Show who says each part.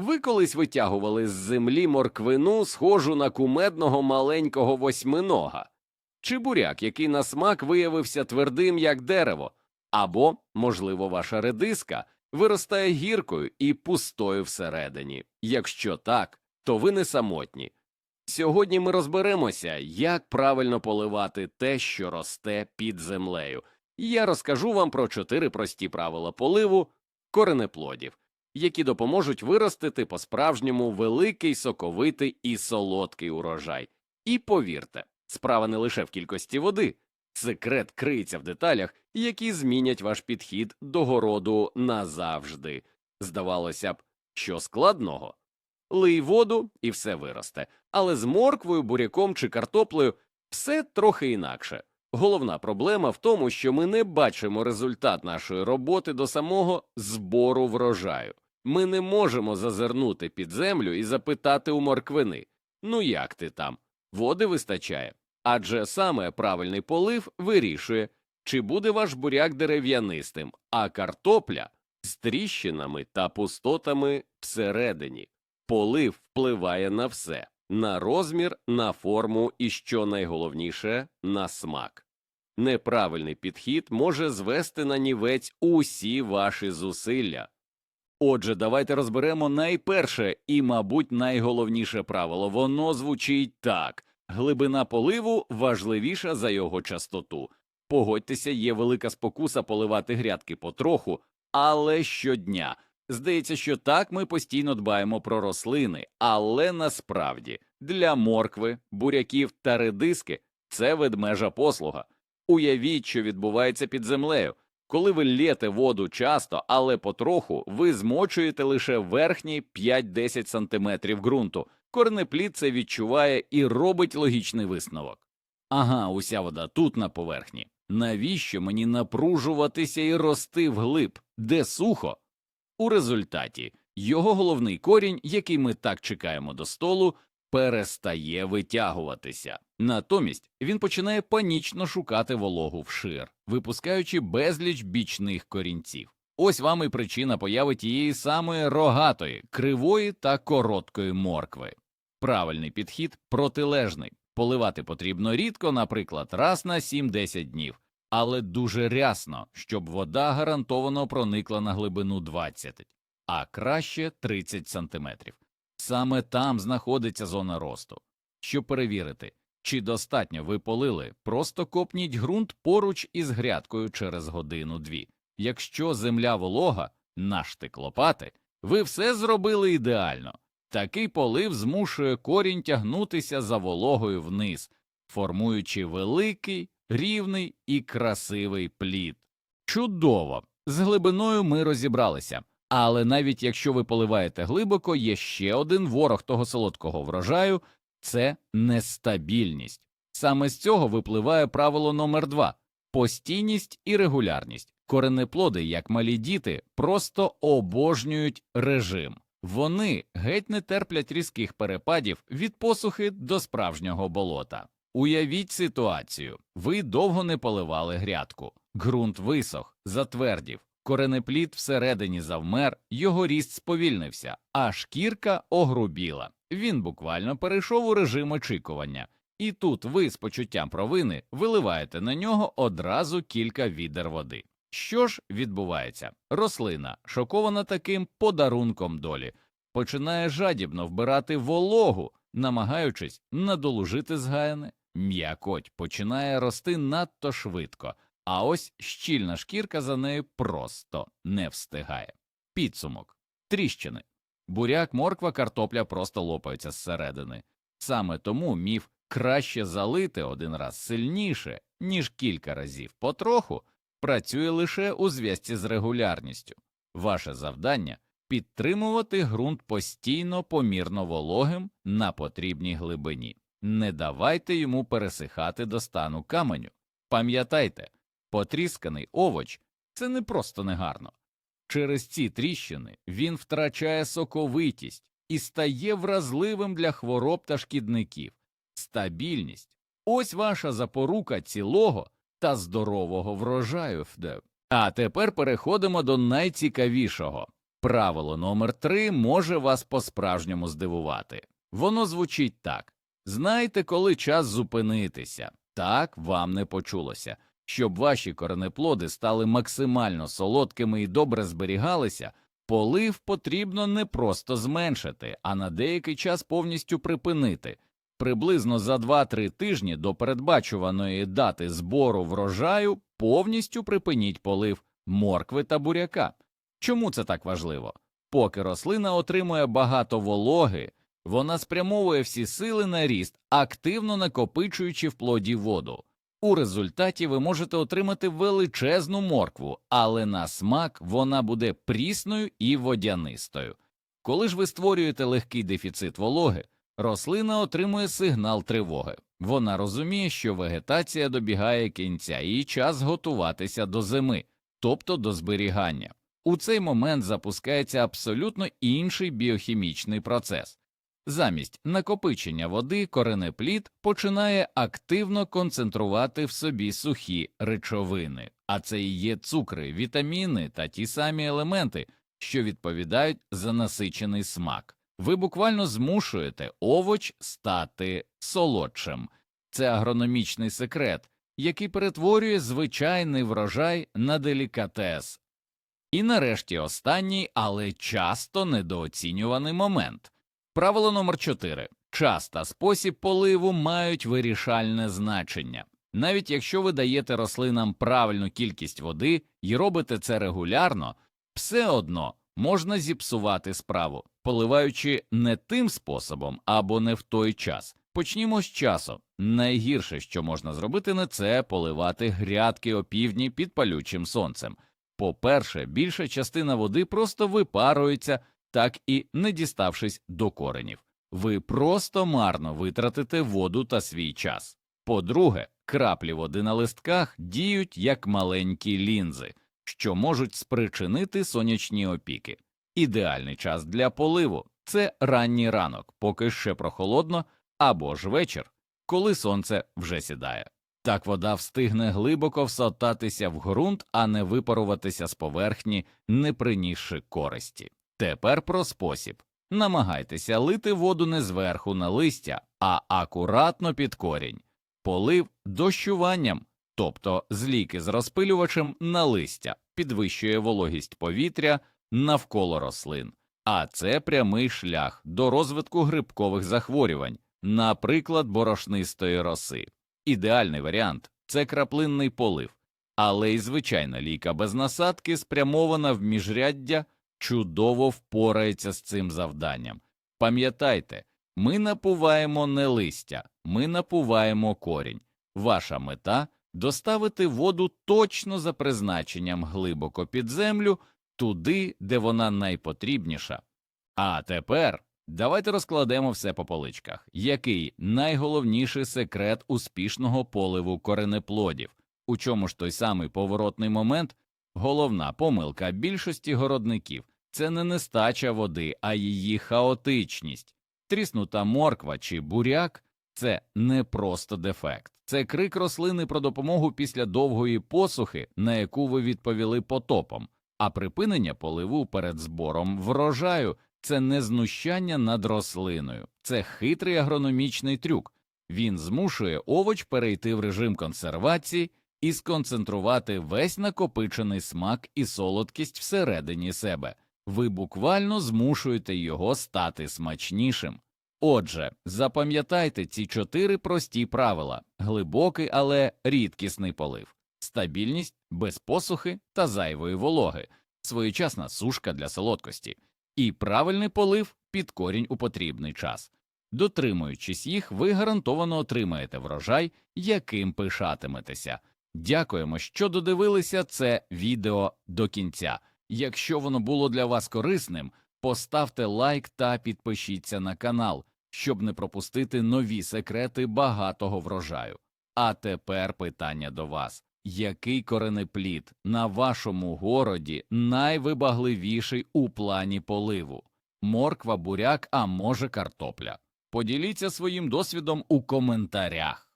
Speaker 1: Ви колись витягували з землі морквину, схожу на кумедного маленького восьминога, чи буряк, який на смак виявився твердим, як дерево, або, можливо, ваша редиска виростає гіркою і пустою всередині. Якщо так, то ви не самотні. Сьогодні ми розберемося, як правильно поливати те, що росте під землею. Я розкажу вам про чотири прості правила поливу коренеплодів, які допоможуть виростити по-справжньому великий, соковитий і солодкий урожай. І повірте, справа не лише в кількості води, секрет криється в деталях, які змінять ваш підхід до городу назавжди. Здавалося б, що складного. Лий воду і все виросте, але з морквою, буряком чи картоплею все трохи інакше. Головна проблема в тому, що ми не бачимо результат нашої роботи до самого збору врожаю. Ми не можемо зазирнути під землю і запитати у морквини ну як ти там? Води вистачає. Адже саме правильний полив вирішує, чи буде ваш буряк дерев'янистим, а картопля з тріщинами та пустотами всередині. Полив впливає на все на розмір, на форму і, що найголовніше, на смак. Неправильний підхід може звести на нівець усі ваші зусилля. Отже, давайте розберемо найперше і, мабуть, найголовніше правило. Воно звучить так глибина поливу важливіша за його частоту. Погодьтеся, є велика спокуса поливати грядки потроху, але щодня. Здається, що так ми постійно дбаємо про рослини, але насправді для моркви, буряків та редиски це ведмежа послуга. Уявіть, що відбувається під землею. Коли ви лєте воду часто, але потроху, ви змочуєте лише верхні 5-10 сантиметрів ґрунту. Корнеплід це відчуває і робить логічний висновок. Ага, уся вода тут на поверхні. Навіщо мені напружуватися і рости вглиб, де сухо? У результаті його головний корінь, який ми так чекаємо до столу, перестає витягуватися. Натомість він починає панічно шукати вологу вшир, випускаючи безліч бічних корінців. Ось вам і причина появи тієї самої рогатої, кривої та короткої моркви. Правильний підхід протилежний. Поливати потрібно рідко, наприклад, раз на 7-10 днів, але дуже рясно, щоб вода гарантовано проникла на глибину 20, а краще 30 сантиметрів. Саме там знаходиться зона росту. Щоб перевірити, чи достатньо ви полили, просто копніть ґрунт поруч із грядкою через годину-дві. Якщо земля волога, наштик лопати, ви все зробили ідеально. Такий полив змушує корінь тягнутися за вологою вниз, формуючи великий, рівний і красивий плід. Чудово! З глибиною ми розібралися. Але навіть якщо ви поливаєте глибоко, є ще один ворог того солодкого врожаю це нестабільність. Саме з цього випливає правило номер два постійність і регулярність. Коренеплоди, як малі діти, просто обожнюють режим. Вони геть не терплять різких перепадів від посухи до справжнього болота. Уявіть ситуацію ви довго не поливали грядку, ґрунт висох, затвердів, коренеплід всередині завмер, його ріст сповільнився, а шкірка огрубіла. Він буквально перейшов у режим очікування, і тут ви з почуттям провини виливаєте на нього одразу кілька відер води. Що ж відбувається? Рослина, шокована таким подарунком долі, починає жадібно вбирати вологу, намагаючись надолужити згаяне. М'якоть починає рости надто швидко, а ось щільна шкірка за нею просто не встигає. Підсумок тріщини. Буряк, морква, картопля просто лопаються зсередини. Саме тому міф краще залити один раз сильніше, ніж кілька разів потроху, працює лише у зв'язці з регулярністю. Ваше завдання підтримувати ґрунт постійно помірно вологим на потрібній глибині. Не давайте йому пересихати до стану каменю. Пам'ятайте, потрісканий овоч це не просто негарно. Через ці тріщини він втрачає соковитість і стає вразливим для хвороб та шкідників. Стабільність ось ваша запорука цілого та здорового врожаю. А тепер переходимо до найцікавішого
Speaker 2: Правило номер три може вас по-справжньому здивувати. Воно звучить так: знайте, коли час зупинитися. Так вам не почулося. Щоб ваші коренеплоди стали максимально солодкими і добре зберігалися, полив потрібно не просто зменшити, а на деякий час повністю припинити. Приблизно за 2-3 тижні до передбачуваної дати збору врожаю повністю припиніть полив моркви та буряка. Чому це так важливо? Поки рослина отримує багато вологи, вона спрямовує всі сили на ріст, активно накопичуючи в плоді воду. У результаті ви можете отримати величезну моркву, але на смак вона буде прісною і водянистою. Коли ж ви створюєте легкий дефіцит вологи, рослина отримує сигнал тривоги. Вона розуміє, що вегетація добігає кінця і час готуватися до зими, тобто до зберігання. У цей момент запускається абсолютно інший біохімічний процес. Замість накопичення води коренеплід починає активно концентрувати в собі сухі речовини, а це і є цукри, вітаміни та ті самі елементи, що відповідають за насичений смак. Ви буквально змушуєте овоч стати солодшим. Це агрономічний секрет, який перетворює звичайний врожай на делікатес. І нарешті останній, але часто недооцінюваний момент. Правило номер 4. Час та спосіб поливу мають вирішальне значення. Навіть якщо ви даєте рослинам правильну кількість води і робите це регулярно, все одно можна зіпсувати справу, поливаючи не тим способом або не в той час. Почнімо з часу. Найгірше, що можна зробити, не це поливати грядки опівдні під палючим сонцем. По-перше, більша частина води просто випарується, так і не діставшись до коренів. Ви просто марно витратите воду та свій час. По-друге, краплі води на листках діють як маленькі лінзи, що можуть спричинити сонячні опіки. Ідеальний час для поливу це ранній ранок, поки ще прохолодно, або ж вечір, коли сонце вже сідає. Так вода встигне глибоко всотатися в ґрунт, а не випаруватися з поверхні, не принісши користі. Тепер про спосіб. Намагайтеся лити воду не зверху на листя, а акуратно під корінь, полив дощуванням, тобто зліки з розпилювачем на листя, підвищує вологість повітря навколо рослин, а це прямий шлях до розвитку грибкових захворювань, наприклад, борошнистої роси. Ідеальний варіант це краплинний полив, але й звичайна ліка без насадки, спрямована в міжряддя, чудово впорається з цим завданням. Пам'ятайте, ми напуваємо не листя, ми напуваємо корінь. Ваша мета доставити воду точно за призначенням глибоко під землю, туди, де вона найпотрібніша. А тепер давайте розкладемо все по поличках. Який найголовніший секрет успішного поливу коренеплодів? У чому ж той самий поворотний момент? Головна помилка більшості городників це не нестача води, а її хаотичність. Тріснута морква чи буряк це не просто дефект, це крик рослини про допомогу після довгої посухи, на яку ви відповіли потопом, а припинення поливу перед збором врожаю це не знущання над рослиною, це хитрий агрономічний трюк. Він змушує овоч перейти в режим консервації і сконцентрувати весь накопичений смак і солодкість всередині себе. Ви буквально змушуєте його стати смачнішим. Отже, запам'ятайте ці чотири прості правила глибокий, але рідкісний полив, стабільність без посухи та зайвої вологи, своєчасна сушка для солодкості і правильний полив під корінь у потрібний час. Дотримуючись їх, ви гарантовано отримаєте врожай, яким пишатиметеся. Дякуємо, що додивилися це відео до кінця. Якщо воно було для вас корисним, поставте лайк та підпишіться на канал, щоб не пропустити нові секрети багатого врожаю. А тепер питання до вас. Який коренеплід на вашому городі найвибагливіший у плані поливу? Морква, буряк, а може картопля? Поділіться своїм досвідом у коментарях.